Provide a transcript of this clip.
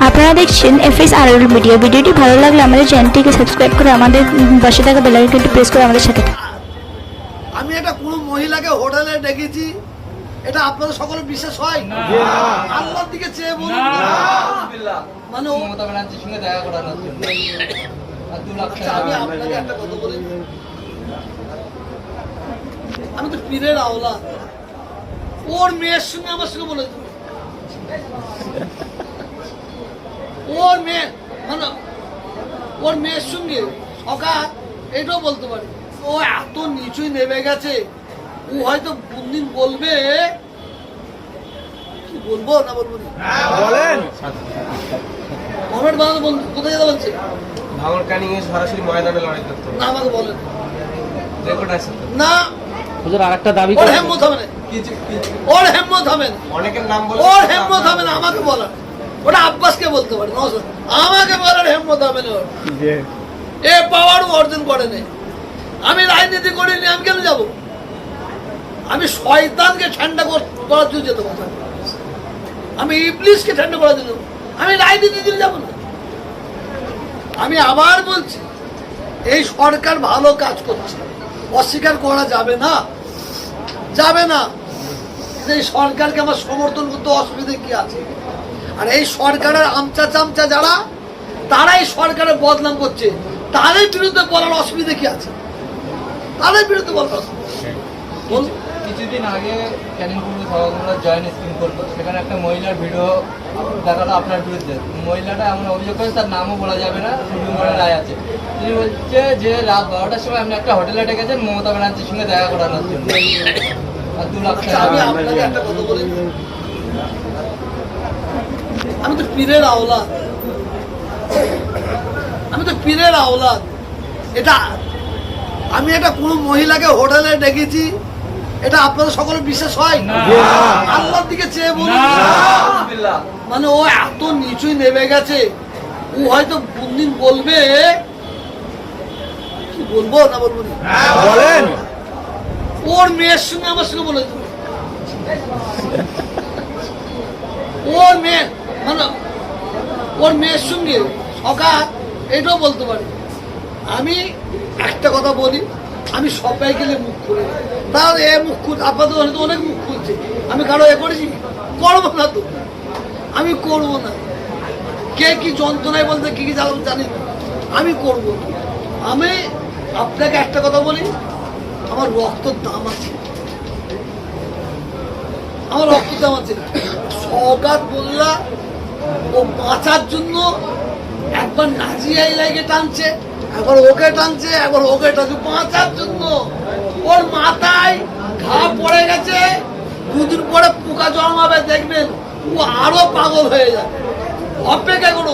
আপনারা দেখছেন এফএস আর মিডিয়া ভিডিওটি ভালো লাগলে আমাদের চ্যানেলটিকে সাবস্ক্রাইব করে আমাদের পাশে থাকা বেলাইকনটি প্রেস করে আমাদের সাথে থাকুন। আমি এটা কোনো মহিলাকে হোটেলে ডেকেছি এটা আপনাদের সকলের বিশ্বাস হয়? আল্লাহর দিকে চেয়ে বলুন মানে মমতা ব্যানার্জির সঙ্গে দেখা করানোর জন্য আচ্ছা, আমি আপনাকে একটা কথা বলি। আমি তো পীরের আওলা ওর মেয়ের সঙ্গে আমার সঙ্গে বলে। ওর মেয়ে মানে ওর মেয়ের সঙ্গে সকাল এটাও বলতে পারি। ও এত নিচুই নেমে গেছে ও হয়তো কোনদিন বলবে কি বলব না বলব বলেন। কমেন্ট বানাতে বলতে কোথায় যেতে বলছে? ভাঙর ক্যানিং এ সরাসরি ময়দানে লড়াই করতে না আমাকে বলেন রেকর্ড আছে। না। হুজুর আরেকটা দাবি ওর হেম্মত হবে না। কিছু কিছু ওর হেম্মত হবে না। অনেকের নাম বলে ওর হেম্মত হবে না আমাকে বলার ওটা আব্বাসকে বলতে পারে আমাকে বলার হেম্মত হবে না এ পাওয়ার অর্জন করে নেই। আমি রাজনীতি করিনি আমি কেন যাব? আমি শয়তানকে ঠান্ডা কর- করার জন্য যেতে পারতাম আমি ইবলিশকে ঠান্ডা করার জন্য। আমি রাজনীতি দিতে যাব না। আমি আবার বলছি এই সরকার ভালো কাজ করছে। অস্বীকার করা যাবে না। যাবে না। এই সরকারকে আমার সমর্থন করতে অসুবিধে কি আছে? আর এই সরকারের আমচা চামচা যারা তারাই সরকারের বদনাম করছে। তাদের বিরুদ্ধে বলার অসুবিধা কি আছে? তাদের বিরুদ্ধে বলার অসুবিধা। কিছুদিন আগে ক্যানিং পূর্ব সভাগুলো জয়েন স্কিম করল। সেখানে একটা মহিলার ভিডিও দেখাল আপনার বিরুদ্ধে। মহিলাটা এমন অভিযোগ করে তার নামও বলা যাবে না কোর্টের রায় আছে। তিনি বলছে যে রাত বারোটার সময় আপনি একটা হোটেলে ডেকেছেন মমতা ব্যানার্জির সঙ্গে দেখা করানোর জন্য। আর দু লাখ আচ্ছা আমি টাকা আপনাকে একটা কথা বলি। আমি তো পীরের আওলাদ। আমি তো পীরের আওলাদ। এটা আমি এটা কোনো মহিলাকে হোটেলে ডেকেছি এটা আপনাদের সকলে বিশ্বাস হয়? আল্লাহর দিকে চেয়ে বলুন। মানে ও এত নিচুই নেমে গেছে ও হয়তো কোনদিন বলবে কি বলব না বলব বলেন। ওর মেয়ের সঙ্গে আমার সঙ্গে বলে দিল। ওর মেয়ে মানে ওর মেয়ের সঙ্গে সকাল এটাও বলতে পারি। আমি একটা কথা বলি, আমি সবাই গেলে মুখ খুলি তাহলে এ মুখ খুল আপাতত হয়তো অনেক মুখ খুলছে। আমি কারও এ করেছি করব না তো। আমি করব না। কে কি যন্ত্রণায় বলতে কী কী জানো না। আমি করব আমি আপনাকে একটা কথা বলি, আমার রক্তর দাম আছে। আমার রক্তর দাম আছে। সৌগাত বললা ও বাঁচার জন্য একবার নাজিয়াই লাগে টানছে, একবার ওকে টানছে, একবার ওকে টানছে। বাঁচার জন্য ওর মাথায় ঘা পড়ে গেছে। দুদিন পরে পোকা জমাবে দেখবেন ও আরও পাগল হয়ে যাবে। অপেক্ষা করো